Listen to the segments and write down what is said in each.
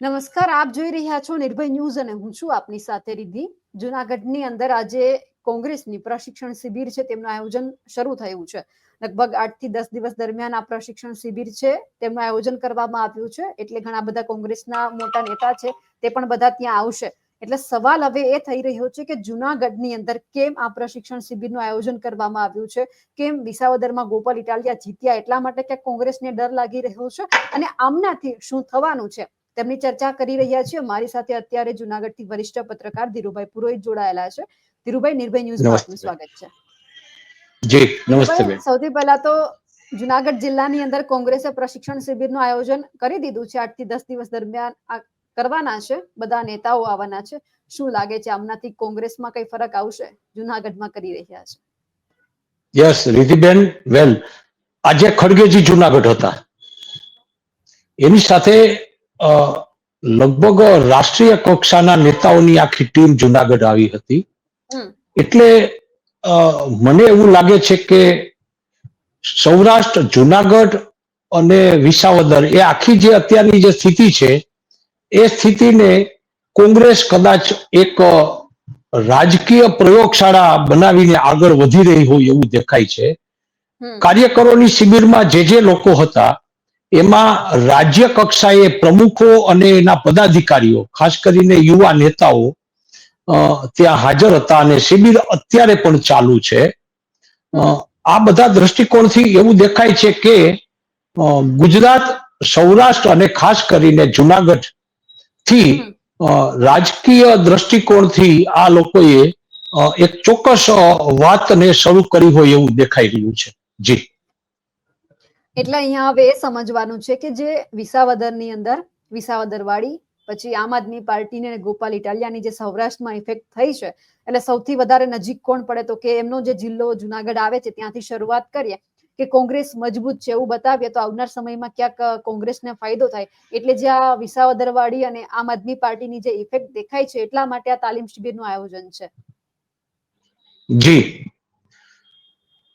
નમસ્કાર, આપ જોઈ રહ્યા છો નિર્ભય ન્યૂઝ અને હું છું આપની સાથે રિદ્ધિ. જુનાગઢની અંદર આજે કોંગ્રેસની પ્રશિક્ષણ શિબિર છે, તેમનું આયોજન શરૂ થયું છે. લગભગ આઠથી દસ દિવસ દરમિયાન આ પ્રશિક્ષણ શિબિર છે, તેમનું આયોજન કરવામાં આવ્યું છે. એટલે ઘણા બધા કોંગ્રેસના મોટા નેતા છે, તે પણ બધા ત્યાં આવશે. એટલે સવાલ હવે એ થઈ રહ્યો છે કે જુનાગઢની અંદર કેમ આ પ્રશિક્ષણ શિબિરનું આયોજન કરવામાં આવ્યું છે? કેમ વિસાવદરમાં ગોપાલ ઇટાલિયા જીત્યા? એટલા માટે કે કોંગ્રેસને ડર લાગી રહ્યો છે. અને આમનાથી શું થવાનું છે? તેમની ચર્ચા કરી રહ્યા છીએ. મારી સાથે અત્યારે જુનાગઢથી વરિષ્ઠ પત્રકાર ધીરુભાઈ પુરોહિત જોડાયેલા છે. ધીરુભાઈ નિર્ભય ન્યૂઝમાં આપનું સ્વાગત છે. જી નમસ્તે સૌથી પહેલા તો જુનાગઢ જિલ્લાની અંદર કોંગ્રેસે પ્રશિક્ષણ શિબિરનું આયોજન કરી દીધું છે. આઠથી દસ દિવસ દરમિયાન કરવાના છે. બધા નેતાઓ આવવાના છે. શું લાગે છે આમનાથી કોંગ્રેસમાં કઈ ફરક આવશે? જુનાગઢમાં કરી રહ્યા છે. યસ રીધિબેન વેલ. આજે ખડગેજી જુનાગઢ હતા. એની સાથે લગભગ રાષ્ટ્રીય કક્ષાના નેતાઓની આખી ટીમ જુનાગઢ આવી હતી. એટલે મને એવું લાગે છે કે સૌરાષ્ટ્ર જુનાગઢ અને વિસાવદર એ આખી જે અત્યારની જે સ્થિતિ છે એ સ્થિતિને કોંગ્રેસ કદાચ એક રાજકીય પ્રયોગશાળા બનાવીને આગળ વધી રહી હોય એવું દેખાય છે. કાર્યકરોની શિબિરમાં જે જે લોકો હતા એમાં રાજ્ય કક્ષાએ પ્રમુખો અને એના પદાધિકારીઓ, ખાસ કરીને યુવા નેતાઓ ત્યાં હાજર હતા અને શિબિર અત્યારે પણ ચાલુ છે. આ બધા દ્રષ્ટિકોણથી એવું દેખાય છે કે ગુજરાત, સૌરાષ્ટ્ર અને ખાસ કરીને જુનાગઢથી રાજકીય દ્રષ્ટિકોણથી આ લોકોએ એક ચોક્કસ વાતને શરૂ કરી હોય એવું દેખાઈ રહ્યું છે. જી. એટલે અહીંયા હવે એ સમજવાનું છે કે જે વિસાવદરની અંદર વિસાવદર વાળી પછી આમ આદમી પાર્ટીને ને ગોપાલ ઇટાલિયાની જે સૌરાષ્ટ્રમાં ઇફેક્ટ થઈ છે, એટલે સૌથી વધારે નજીક કોણ પડે તો કે એમનો જે જિલ્લો જુનાગઢ આવે છે, ત્યાંથી શરૂઆત કરીએ કે કોંગ્રેસ મજબૂત છે એવું બતાવીએ તો આવનાર સમયમાં ક્યાંક કોંગ્રેસને ફાયદો થાય. એટલે જે આ વિસાવદર વાળી અને આમ આદમી પાર્ટીની જે ઇફેક્ટ દેખાય છે, એટલા માટે આ તાલીમ શિબિરનું આયોજન છે. જી.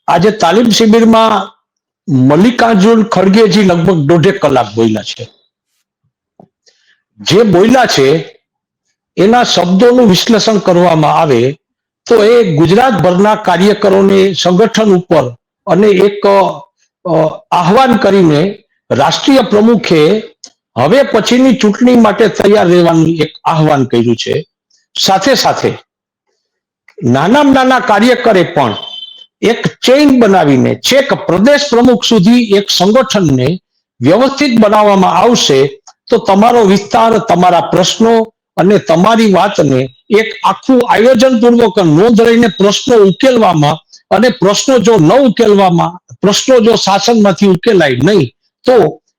આજે તાલીમ શિબિરમાં મલ્લિકાર્જુન ખડગેજી લગભગ દોઢેક કલાક બોલ્યા છે. જે બોલ્યા છે, એના શબ્દોનું વિશ્લેષણ કરવામાં આવે તો એ ગુજરાતભરના કાર્યકરોને સંગઠન ઉપર અને એક આહવાન કરીને રાષ્ટ્રીય પ્રમુખે હવે પછીની ચૂંટણી માટે તૈયાર રહેવાનું એક આહવાન કર્યું છે. સાથે સાથે નાનામાં નાના કાર્યકરે પણ એક ચેઇન બનાવીને છેક પ્રદેશ પ્રમુખ સુધી એક સંગઠનને વ્યવસ્થિત બનાવવામાં આવશે, તો તમારો વિસ્તાર, તમારા પ્રશ્નો અને તમારી વાતને એક આખું આયોજન પૂર્વક નોંધ લઈને પ્રશ્નો ઉકેલવામાં અને પ્રશ્નો જો ન ઉકેલવામાં, પ્રશ્નો જો શાસનમાંથી ઉકેલાય નહીં, તો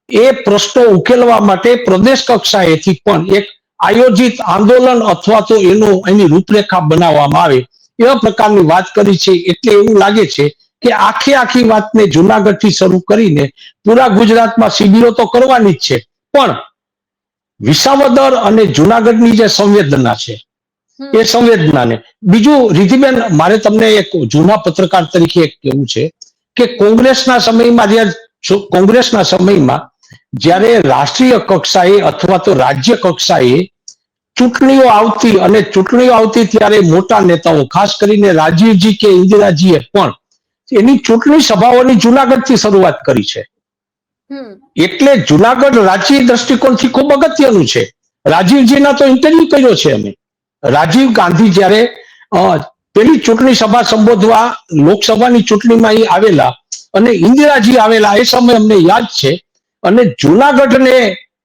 એ પ્રશ્નો ઉકેલવા માટે પ્રદેશ કક્ષાએથી પણ એક આયોજિત આંદોલન અથવા તો એનો એની રૂપરેખા બનાવવામાં આવે. એવા પ્રકારની વાત કરી છે એટલે એવું લાગે છે કે આખી આખી વાતને જુનાગઢથી શરૂ કરીને પૂરા ગુજરાતમાં શિબિરો તો કરવાની જ છે પણ વિસાવદર અને જુનાગઢની જે સંવેદના છે. એ સંવેદનાને બીજું રીધિબેન મારે તમને એક જૂના પત્રકાર તરીકે એક કહેવું છે કે કોંગ્રેસના સમયમાં જ્યારે કોંગ્રેસના સમયમાં જ્યારે રાષ્ટ્રીય કક્ષાએ અથવા તો રાજ્ય કક્ષાએ ચૂંટણીઓ આવતી અને ચૂંટણીઓ આવતી ત્યારે મોટા નેતાઓ ખાસ કરીને રાજીવજી કે ઇન્દિરાજીએ પણ એની ચૂંટણી સભાઓની જુનાગઢથી શરૂઆત કરી છે. એટલે જુનાગઢ રાજકીય દ્રષ્ટિકોણથી ખૂબ અગત્યનું છે. રાજીવજીના તો ઇન્ટરવ્યુ કર્યો છે અમે. રાજીવ ગાંધી જ્યારે પેલી ચૂંટણી સભા સંબોધવા લોકસભાની ચૂંટણીમાં એ આવેલા અને ઇન્દિરાજી આવેલા એ સમય અમને યાદ છે. અને જુનાગઢને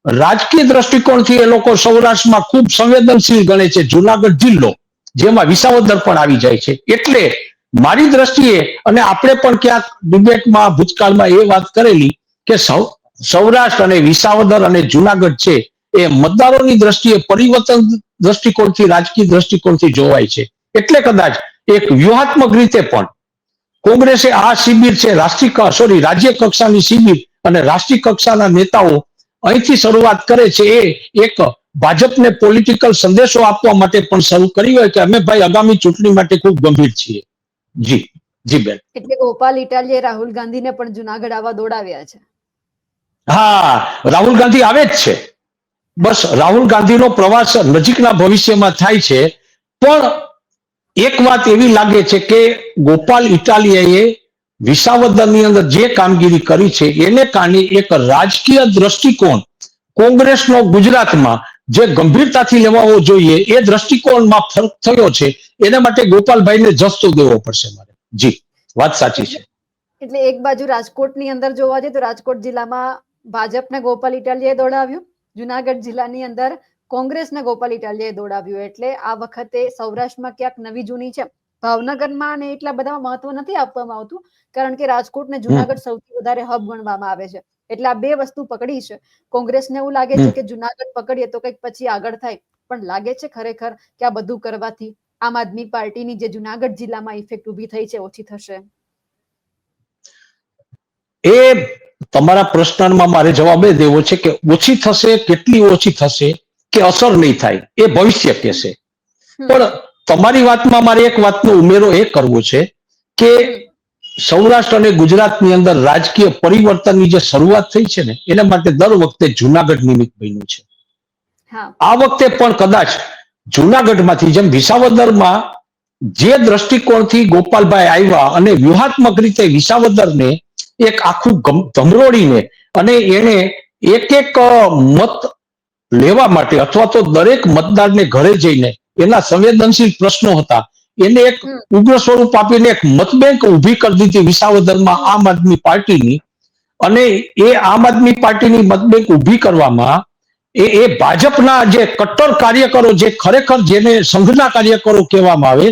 રાજકીય દ્રષ્ટિકોણથી એ લોકો સૌરાષ્ટ્રમાં ખૂબ સંવેદનશીલ ગણે છે. જુનાગઢ જિલ્લો, જેમાં વિસાવદર પણ આવી જાય છે. એટલે મારી દ્રષ્ટિએ અને આપણે પણ ક્યાંક ડિબેટમાં, ભૂતકાળમાં એ વાત કરેલી કે સૌ, સૌરાષ્ટ્ર અને વિસાવદર અને જુનાગઢ છે એ મતદારોની દ્રષ્ટિએ પરિવર્તન દ્રષ્ટિકોણથી, રાજકીય દ્રષ્ટિકોણથી જોવાય છે. એટલે કદાચ એક વ્યૂહાત્મક રીતે પણ કોંગ્રેસે આ શિબિર છે, રાષ્ટ્રીય સોરી રાજ્ય કક્ષાની શિબિર અને રાષ્ટ્રીય કક્ષાના નેતાઓ અહીંથી શરૂઆત કરે છે એ એક ભાજપને પોલિટિકલ સંદેશો આપવા માટે પણ શરૂ કરી હોય કે અમે ભાઈ આગામી ચૂંટણી માટે ખૂબ ગંભીર છીએ. જી જી બેન. એટલે ગોપાલ ઇટાલીએ રાહુલ ગાંધીને પણ જુનાગઢ આવવા દોડાવ્યા છે. હા રાહુલ ગાંધી આવે જ છે. બસ રાહુલ ગાંધીનો પ્રવાસ નજીકના ભવિષ્યમાં થાય છે. પણ એક વાત એવી લાગે છે કે ગોપાલ ઇટાલિયાએ વિસાવદરની અંદર જે કામગીરી કરી છે, એને કારણે એક રાજકીય દ્રષ્ટિકોણ કોંગ્રેસનો ગુજરાતમાં જે ગંભીરતાથી લેવાવો જોઈએ, એ દ્રષ્ટિકોણમાં ફરક થયો છે, એના માટે ગોપાલભાઈને જસ્તો દેવો પડશે મારે. જી, વાત સાચી છે. એટલે એક બાજુ રાજકોટની અંદર જોવા જઈએ તો રાજકોટ જિલ્લામાં ભાજપને ગોપાલ ઇટાલિયાએ દોડાવ્યું. જુનાગઢ જિલ્લાની અંદર કોંગ્રેસને ગોપાલ ઇટાલિયાએ દોડાવ્યું. એટલે આ વખતે સૌરાષ્ટ્રમાં ક્યાંક નવી જૂની છે. ભાવનગરમાં અને એટલા બધામાં મહત્વ નથી આપવામાં આવતું કારણ કે રાજકોટ ને જુનાગઢ સૌથી વધારે હબ ગણવામાં આવે છે. એટલે આ બે વસ્તુ પકડી છે. કોંગ્રેસને એવું લાગે છે કે જુનાગઢ પકડીએ તો કંઈક પછી આગળ થાય. પણ લાગે છે ખરેખર કે આ બધું કરવાથી આમ આદમી પાર્ટીની જે જુનાગઢ જિલ્લામાં ઇફેક્ટ ઊભી થઈ છે ઓછી થશે. એ તમારા પ્રશ્નમાં મારે જવાબ એ દેવો છે કે ઓછી થશે કેટલી ઓછી થશે કે અસર નહીં થાય એ ભવિષ્ય કહેશે. પણ તમારી વાતમાં મારે એક વાતનો ઉમેરો એ કરવો છે કે સૌરાષ્ટ્ર અને ગુજરાતની અંદર રાજકીય પરિવર્તનની જે શરૂઆત થઈ છે ને એના માટે દર વખતે જુનાગઢ નિમિત્ત બન્યું છે. આ વખતે પણ કદાચ જુનાગઢમાંથી જેમ વિસાવદરમાં જે દ્રષ્ટિકોણથી ગોપાલભાઈ આવ્યા અને વ્યૂહાત્મક રીતે વિસાવદરને એક આખું ધમરોડીને અને એને એક એક મત લેવા માટે અથવા તો દરેક મતદારને ઘરે જઈને એના સંવેદનશીલ પ્રશ્નો હતા. એને એક. ઉગ્ર સ્વરૂપ આપીને એક મતબેંક ઊભી કરી દીધી વિસાવદરમાં આમ આદમી પાર્ટીની. અને એ આમ આદમી પાર્ટીની મતબેંક ઊભી કરવામાં એ એ ભાજપના જે કટ્ટર કાર્યકરો જે ખરેખર જેને સંઘના કાર્યકરો કહેવામાં આવે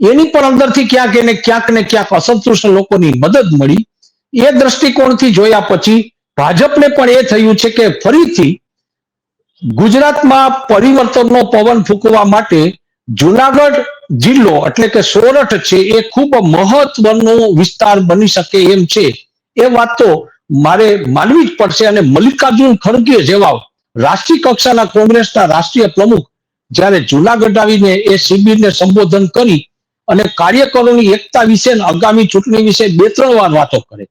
એની પણ અંદરથી ક્યાંક એને ક્યાંક ને ક્યાંક અસંતુષ્ટ લોકોની મદદ મળી. એ દ્રષ્ટિકોણથી જોયા પછી ભાજપને પણ એ થયું છે કે ફરીથી ગુજરાતમાં પરિવર્તનનો પવન ફૂંકવા માટે જુનાગઢ જિલ્લો એટલે કે સોરઠ છે એ ખૂબ મહત્વનો વિસ્તાર બની શકે એમ છે. એ વાત તો મારે માનવી જ પડશે અને મલ્લિકાર્જુન ખડગે જેવા રાષ્ટ્રીય કક્ષાના કોંગ્રેસના રાષ્ટ્રીય પ્રમુખ જ્યારે જુનાગઢ આવીને એ શિબિરને સંબોધન કરી અને કાર્યકરોની એકતા વિશે આગામી ચૂંટણી વિશે બે ત્રણ વાર વાતો કરે.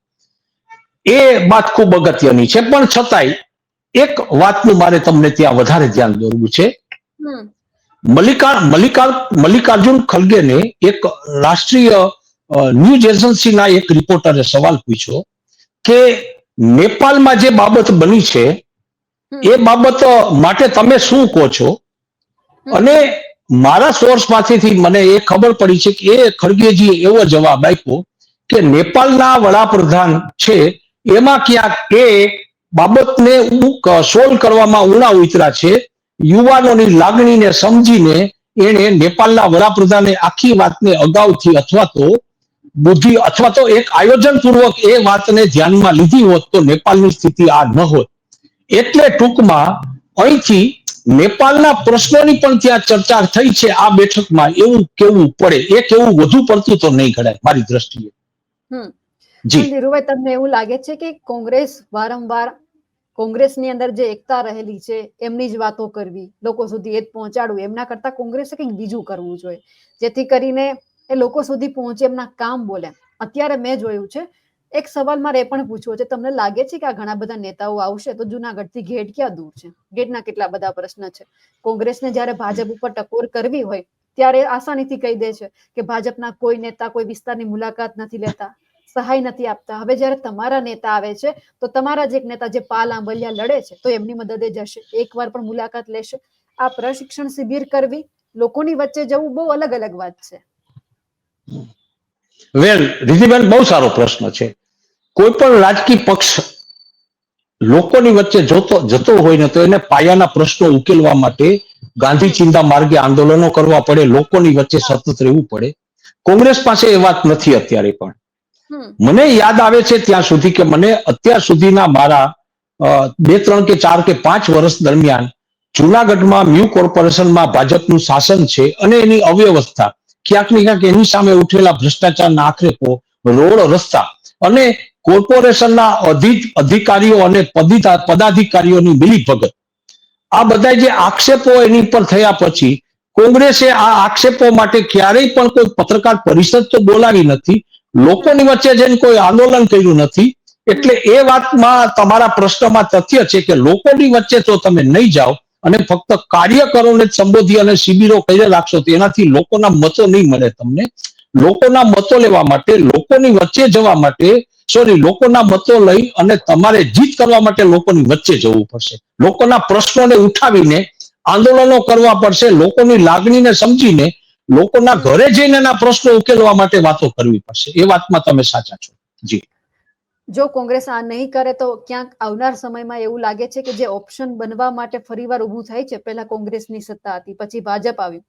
એ વાત ખૂબ અગત્યની છે. પણ છતાંય એક વાતનું મારે તમને ત્યાં વધારે ધ્યાન દોરવું છે. મલ્લિકા મલ્લિકા મલ્લિકાર્જુન ખડગેને એક રાષ્ટ્રીય ન્યૂઝ એજન્સીના એક રિપોર્ટરે સવાલ પૂછ્યો કે નેપાળમાં જે બાબત બની છે એ બાબત માટે તમે શું કહો છો? અને મારા સોર્સ પાસેથી મને એ ખબર પડી છે કે એ ખડગેજીએ એવો જવાબ આપ્યો કે નેપાળના વડાપ્રધાન છે એમાં ક્યાંક એ બાબતને સોલ્વ કરવામાં ઉણા ઉતરા છે. યુવાનોની લાગણીને સમજીને એણે નેપાળના વડાપ્રધાને આખી વાતને અગાઉથી અથવા તો બુદ્ધિ અથવા તો એક આયોજન પૂર્વક એ વાતને ધ્યાનમાં લીધી હોત તો નેપાળની સ્થિતિ આ ન હોત. એટલે ટૂંકમાં અહીંથી નેપાળના પ્રશ્નોની પણ ત્યાં ચર્ચા થઈ છે આ બેઠકમાં. એવું કેવું પડે? એ કેવું વધુ પડતું તો નહીં ઘડાય મારી દ્રષ્ટિએ. હમ. જી. ધીરુભાઈ તમને એવું લાગે છે કે કોંગ્રેસ વારંવાર કોંગ્રેસની અંદર જે એકતા રહેલી છે, એમની જ વાતો કરવી, લોકો સુધી એ જ પહોંચાડવું, એમના કરતા કોંગ્રેસે કંઈક બીજું કરવું જોઈએ. જેથી કરીને એ લોકો સુધી પહોંચે, એમના કામ બોલે. અત્યારે મેં જોયું છે, એક સવાલ મારે એ પણ પૂછવો છે, તમને લાગે છે કે આ ઘણા બધા નેતાઓ આવશે તો જુનાગઢથી ગેટ ક્યાં દૂર છે? ગેટના કેટલા બધા પ્રશ્ન છે? કોંગ્રેસને જ્યારે ભાજપ ઉપર ટકોર કરવી હોય, ત્યારે આસાનીથી કહી દે છે કે ભાજપના કોઈ નેતા કોઈ વિસ્તારની મુલાકાત નથી લેતા. સહાય નથી આપતા. હવે જ્યારે તમારા નેતા આવે છે, તો તમારા જ એક નેતા જે પાલ આંબલિયા લડે છે, તો એમની મદદે જશે. એકવાર પણ મુલાકાત લેશે. આ પ્રશિક્ષણ શિબિર કરવી, લોકોની વચ્ચે જવું બહુ અલગ અલગ વાત છે. વેલ રિધિબેન, બહુ સારો પ્રશ્ન છે. કોઈ પણ રાજકીય પક્ષ લોકોની વચ્ચે જોતો, જતો હોય ને તો એને પાયાના પ્રશ્નો ઉકેલવા માટે ગાંધી ચિંતા માર્ગે આંદોલનો કરવા પડે, લોકોની વચ્ચે સતત રહેવું પડે. કોંગ્રેસ પાસે એ વાત નથી અત્યારે પણ. મને યાદ આવે છે ત્યાં સુધી કે મને અત્યાર સુધીના મારા બે ત્રણ કે ચાર કે પાંચ વર્ષ દરમિયાન જુનાગઢમાં મ્યુ કોર્પોરેશનમાં ભાજપનું શાસન છે અને એની અવ્યવસ્થા. ક્યાંક ને ક્યાંક એની સામે ઉઠેલા ભ્રષ્ટાચારના આખરેકો રોડ રસ્તા અને કોર્પોરેશનના અધિક, અધિકારીઓ અને પદાધિકારીઓની મિલીભગત. આ બધા જે આક્ષેપો એની પર થયા પછી કોંગ્રેસે આ આક્ષેપો માટે ક્યારેય પણ કોઈ પત્રકાર પરિષદ તો બોલાવી નથી લોકોની વચ્ચે જઈને કોઈ આંદોલન કર્યું નથી. એટલે એ વાતમાં તમારા પ્રશ્નમાં તથ્ય છે કે લોકોની વચ્ચે તો તમે નહીં જાઓ અને ફક્ત કાર્યકરોને જ સંબોધી અને શિબિરો કરી રાખશો તો એનાથી લોકોના મતો નહીં મળે તમને. લોકોના મતો લેવા માટે, લોકોની વચ્ચે જવા માટે સોરી લોકોના મતો લઈ અને તમારે જીત કરવા માટે લોકોની વચ્ચે જવું પડશે. લોકોના પ્રશ્નોને ઉઠાવીને આંદોલનો કરવા પડશે, લોકોની લાગણીને સમજીને લોકોના ઘરે જઈને એના પ્રશ્નો ઉકેલવા માટે વાતો કરવી પડશે. એ વાતમાં તમે સાચા છો. જી. જો કોંગ્રેસ આ નહીં કરે તો ક્યાંક આવનાર સમયમાં એવું લાગે છે કે જે ઓપ્શન બનવા માટે ફરીવાર ઊભું થાય છે પહેલા કોંગ્રેસની સત્તા હતી પછી ભાજપ આવ્યું.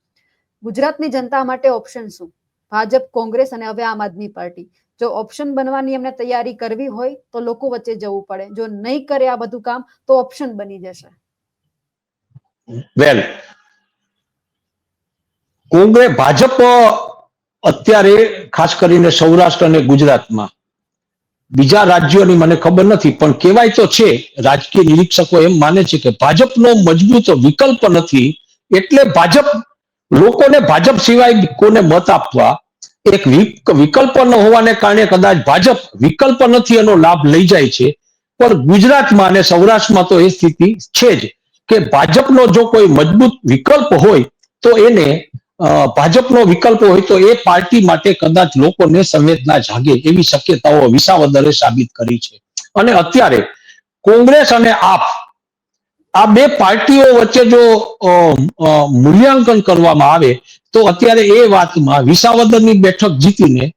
ગુજરાતની જનતા માટે ઓપ્શન શું? ભાજપ કોંગ્રેસ અને હવે આમ આદમી પાર્ટી. જો ઓપ્શન બનવાની એમને તૈયારી કરવી હોય તો લોકો વચ્ચે જવું પડે. જો નહીં કરે આ બધું કામ તો ઓપ્શન બની જશે. વેલ. કોંગ્રેસ ભાજપ અત્યારે ખાસ કરીને સૌરાષ્ટ્ર અને ગુજરાતમાં. બીજા રાજ્યોની મને ખબર નથી, પણ કહેવાય તો છે, રાજકીય નિરીક્ષકો એમ માને છે કે ભાજપનો મજબૂત વિકલ્પ નથી, એટલે ભાજપ, લોકોને ભાજપ સિવાય કોને મત આપવા એક વિકલ્પ ન હોવાને કારણે કદાચ ભાજપ વિકલ્પ નથી એનો લાભ લઈ જાય છે. પણ ગુજરાતમાં અને સૌરાષ્ટ્રમાં તો એ સ્થિતિ છે જ કે ભાજપનો જો કોઈ મજબૂત વિકલ્પ હોય, તો એને ભાજપનો વિકલ્પ હોય તો એ પાર્ટી માટે કદાચ લોકોને સંવેદના જાગે એવી શક્યતાઓ વિસાવદરે સાબિત કરી છે. અને અત્યારે કોંગ્રેસ અને આપ, આ બે પાર્ટીઓ વચ્ચે જો મૂલ્યાંકન કરવામાં આવે તો અત્યારે એ વાતમાં વિસાવદરની બેઠક જીતીને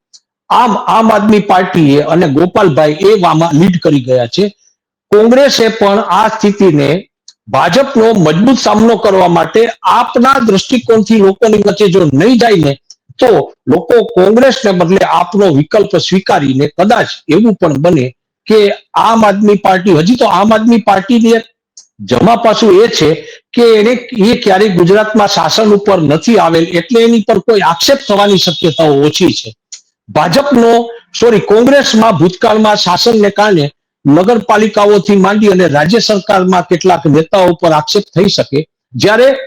આમ આમ આદમી પાર્ટીએ અને ગોપાલભાઈ એ વામાં લીડ કરી ગયા છે. કોંગ્રેસે પણ આ સ્થિતિને ભાજપનો મજબૂત સામનો કરવા માટે આપના દ્રષ્ટિકોણથી લોકોની વચ્ચે જો નહીં જાય ને, તો લોકો કોંગ્રેસને બદલે આપનો વિકલ્પ સ્વીકારીને કદાચ એવું પણ બને કે આમ આદમી પાર્ટી, હજી તો આમ આદમી પાર્ટીની એક જમા પાછું એ છે કે એને એ ક્યારેય ગુજરાતમાં શાસન ઉપર નથી આવેલ એટલે એની પર કોઈ આક્ષેપ થવાની શક્યતાઓ ઓછી છે. ભાજપનો સોરી કોંગ્રેસમાં ભૂતકાળમાં શાસનને કારણે નગરપાલિકાઓથી માંડી અને રાજ્ય સરકારમાં કેટલાક નેતાઓ પર આક્ષેપ થઈ શકે જ્યારે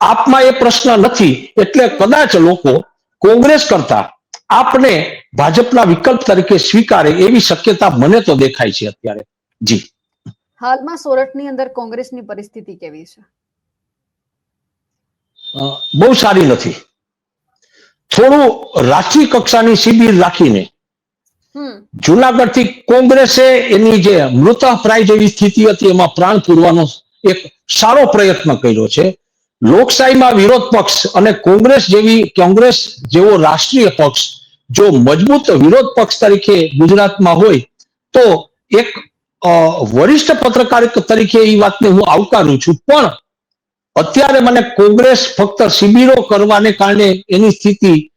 આપમાં એ પ્રશ્ન નથી એટલે કદાચ લોકો કોંગ્રેસ કરતા આપને ભાજપના વિકલ્પ તરીકે સ્વીકારે એવી શક્યતા મને તો દેખાય છે અત્યારે. જી. હાલમાં સોરઠની અંદર કોંગ્રેસની પરિસ્થિતિ કેવી છે? બહુ સારી નથી. થોડું રાષ્ટ્રીય કક્ષાની શિબિર રાખીને હમ. જુનાગઢથી કોંગ્રેસે એની જે મૃતપ્રાય જેવી સ્થિતિ હતી એમાં પ્રાણ પૂરવાનો એક સારો પ્રયત્ન કર્યો છે. લોકશાહીમાં વિરોધ પક્ષ અને કોંગ્રેસ જેવી કોંગ્રેસ જેવો રાષ્ટ્રીય પક્ષ જો મજબૂત વિરોધ પક્ષ તરીકે ગુજરાતમાં હોય તો એક વરિષ્ઠ પત્રકાર તરીકે એ વાતને હું આવકારું છું. પણ અત્યારે મને કોંગ્રેસ ફક્ત શિબિરો કરવાને કારણે એની સ્થિતિ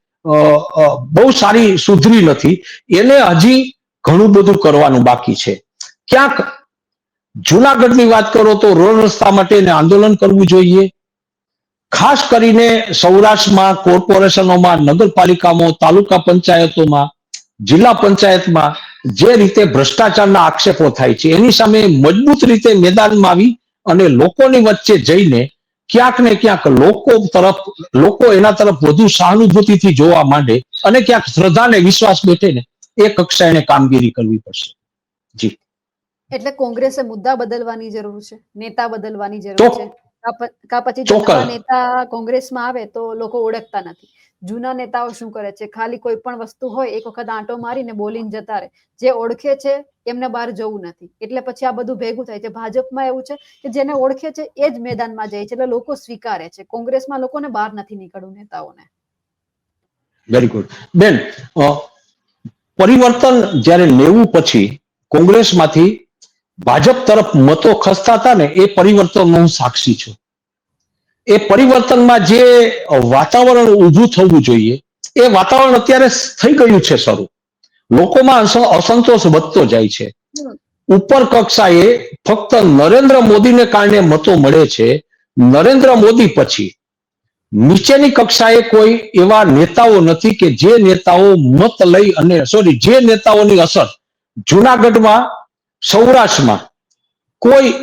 બહુ સારી સુધરી નથી. એને હજી ઘણું બધું કરવાનું બાકી છે. ક્યાંક જુનાગઢની વાત કરો તો રોડ રસ્તા માટે એને આંદોલન કરવું જોઈએ. ખાસ કરીને સૌરાષ્ટ્રમાં, કોર્પોરેશનોમાં, નગરપાલિકામાં, તાલુકા પંચાયતોમાં, જિલ્લા પંચાયતમાં જે રીતે ભ્રષ્ટાચારના આક્ષેપો થાય છે, એની સામે મજબૂત રીતે મેદાનમાં આવી અને લોકોની વચ્ચે જઈને ક્યાંક ને ક્યાંક લોકો તરફ લોકો એના તરફ વધુ સહાનુભૂતિથી જોવા માંડે અને ક્યાંક શ્રદ્ધા ને વિશ્વાસ બેઠે ને એ કક્ષા એને કામગીરી કરવી પડશે. જી. એટલે કોંગ્રેસે મુદ્દા બદલવાની જરૂર છે નેતા બદલવાની જરૂર છે. કા પછી નેતા કોંગ્રેસમાં આવે તો લોકો ઓળખતા નથી. જૂના નેતાઓ શું કરે છે? ખાલી કોઈ પણ વસ્તુ હોય, એક વખત આંટો મારીને બોલીને જતા રહે. જે ઓળખે છે, એમને બહાર જવું નથી. એટલે પછી આ બધું ભેગું થાય છે. ભાજપમાં એવું છે કે જેને ઓળખે છે, એ જ મેદાનમાં જાય છે. એટલે લોકો સ્વીકારે છે. કોંગ્રેસમાં લોકોને બહાર નથી નીકળવું, નેતાઓને. વેરી ગુડ બેન પરિવર્તન જ્યારે લેવું પછી કોંગ્રેસમાંથી ભાજપ તરફ મતો ખસતા હતા ને, એ પરિવર્તનનો હું સાક્ષી છું. એ પરિવર્તનમાં જે વાતાવરણ ઊભું થવું જોઈએ એ વાતાવરણ અત્યારે થઈ ગયું છે શરૂ. લોકોમાં અસ- અસંતોષ વધતો જાય છે. ઉપર કક્ષાએ ફક્ત નરેન્દ્ર મોદીને કારણે મતો મળે છે. નરેન્દ્ર મોદી પછી નીચેની કક્ષાએ કોઈ એવા નેતાઓ નથી કે જે નેતાઓ મત લઈ અને સોરી જે નેતાઓની અસર જુનાગઢમાં સૌરાષ્ટ્રમાં કોઈ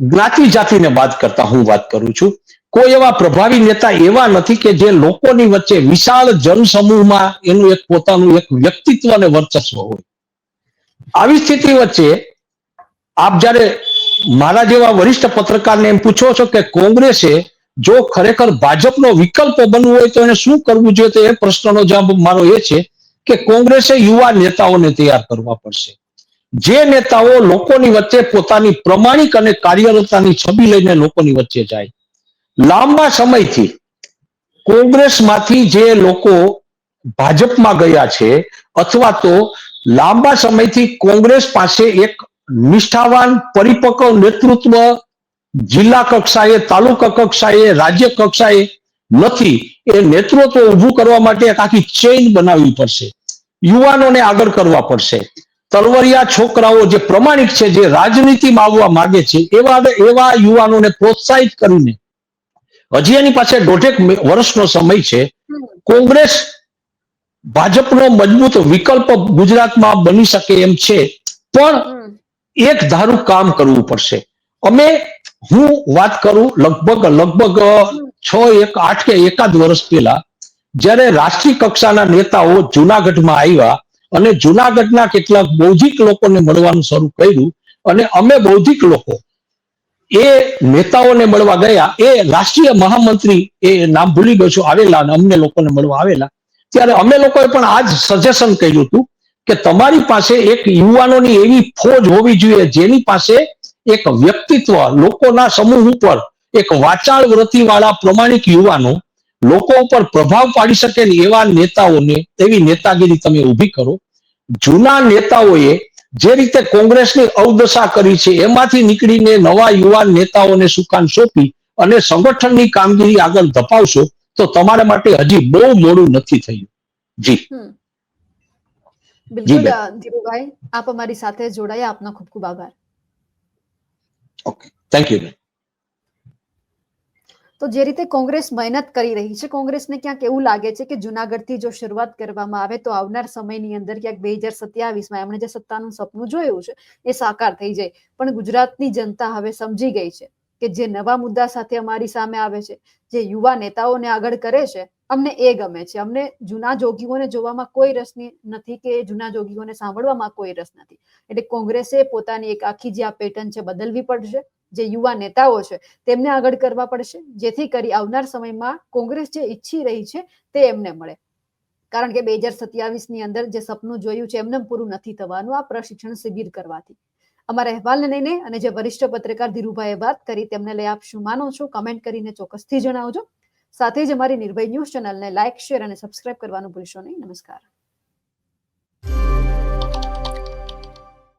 જ્ઞાતિ જાતિને બાદ કરતા હું વાત કરું છું. કોઈ એવા પ્રભાવી નેતા એવા નથી કે જે લોકોની વચ્ચે વિશાળ જનસમૂહમાં એનું એક પોતાનું એક વ્યક્તિત્વ અને વર્ચસ્વ હોય. આવી સ્થિતિ વચ્ચે આપ જ્યારે મારા જેવા વરિષ્ઠ પત્રકારને એમ પૂછો છો કે કોંગ્રેસે જો ખરેખર ભાજપનો વિકલ્પ બનવું હોય તો એને શું કરવું જોઈએ, તો એ પ્રશ્નનો જવાબ મારો એ છે કે કોંગ્રેસે યુવા નેતાઓને તૈયાર કરવા પડશે. જે નેતાઓ લોકોની વચ્ચે પોતાની પ્રમાણિક અને કાર્યરતાની છબી લઈને લોકોની વચ્ચે જાય. લાંબા સમયથી કોંગ્રેસમાંથી જે લોકો ભાજપમાં ગયા છે અથવા તો લાંબા સમયથી કોંગ્રેસ પાસે એક નિષ્ઠાવાન, પરિપક્વ નેતૃત્વ જિલ્લા કક્ષાએ, તાલુકા કક્ષાએ, રાજ્ય કક્ષાએ નથી. એ નેતૃત્વ ઊભું કરવા માટે એક આખી ચેઇન બનાવવી પડશે. યુવાનોને આગળ કરવા પડશે. તલવરિયા છોકરાઓ જે પ્રમાણિક છે, જે રાજનીતિમાં આવવા માંગે છે, એવા એવા યુવાનોને પ્રોત્સાહિત કરીને, હજી એની પાસે દોઢેક વર્ષનો સમય છે, કોંગ્રેસ ભાજપનો મજબૂત વિકલ્પ ગુજરાતમાં બની શકે એમ છે, પણ એક ધારું કામ કરવું પડશે. અમે, હું વાત કરું લગભગ લગભગ છ એક, આઠ કે એકાદ વર્ષ પહેલા, જ્યારે રાષ્ટ્રીય કક્ષાના નેતાઓ જુનાગઢમાં આવ્યા અને જુનાગઢના કેટલાક બૌદ્ધિક લોકોને મળવાનું શરૂ કર્યું અને અમે બૌદ્ધિક લોકો એ નેતાઓને મળવા ગયા. એ રાષ્ટ્રીય મહામંત્રી એ નામ ભૂલી ગયો છું, આવેલા અને અમને લોકોને મળવા આવેલા. ત્યારે અમે લોકોએ પણ આ જ સજેશન કર્યું હતું કે તમારી પાસે એક યુવાનોની એવી ફોજ હોવી જોઈએ જેની પાસે એક વ્યક્તિત્વ, લોકોના સમૂહ ઉપર એક વાચાળ વૃત્તિવાળા પ્રમાણિક યુવાનો લોકો ઉપર પ્રભાવ પાડી શકે ને એવા નેતાઓને એવી નેતાગીરી તમે ઊભી કરો. જૂના નેતાઓએ જે રીતે કોંગ્રેસની અવદશા કરી છે એમાંથી નીકળીને નવા યુવાન નેતાઓને સુકાન સોંપી અને સંગઠનની કામગીરી આગળ ધપાવશો તો તમારા માટે હજી બહુ મોડું નથી થયું. જી. બિલકુલ ધીરુભાઈ આપ અમારી સાથે જોડાયા. આપનો ખૂબ ખૂબ આભાર. ઓકે. થેન્ક યુ તો જે રીતે કોંગ્રેસ મહેનત કરી રહી છે, કોંગ્રેસને ક્યાંક એવું લાગે છે કે જુનાગઢથી જો શરૂઆત કરવામાં આવે તો આવનાર સમયની અંદર ક્યાંક બે હજાર સત્યાવીસમાં એમણે જે સત્તાનું સપનું જોયું છે, એ સાકાર થઈ જાય. પણ ગુજરાતની જનતા હવે સમજી ગઈ છે કે જે નવા મુદ્દા સાથે અમારી સામે આવે છે, જે યુવા નેતાઓને આગળ કરે છે, અમને એ ગમે છે. અમને જૂના જોગીઓને જોવામાં કોઈ રસ નથી કે જૂના જોગીઓને સાંભળવામાં કોઈ રસ નથી. એટલે કોંગ્રેસે પોતાની એક આખી જે આ પેટર્ન છે બદલવી પડશે. જે યુવા નેતાઓ છે, તેમને આગળ કરવા પડશે. જેથી કરી આવનાર સમયમાં કોંગ્રેસ જે ઈચ્છી રહી છે, તે એમને મળે. કારણ કે બે હજાર સત્યાવીસની અંદર જે સપનું જોયું છે, એમને પૂરું નથી થવાનું આ પ્રશિક્ષણ શિબિર કરવાથી. અમારા અહેવાલને લઈને અને જે વરિષ્ઠ પત્રકાર ધીરુભાઈએ વાત કરી, તેમને લઈ આપ શું માનો છો, કમેન્ટ કરીને ચોક્કસથી જણાવજો. સાથે જ અમારી નિર્ભય ન્યૂઝ ચેનલને લાઇક, શેર અને સબસ્ક્રાઇબ કરવાનું ભૂલશો નહીં. નમસ્કાર.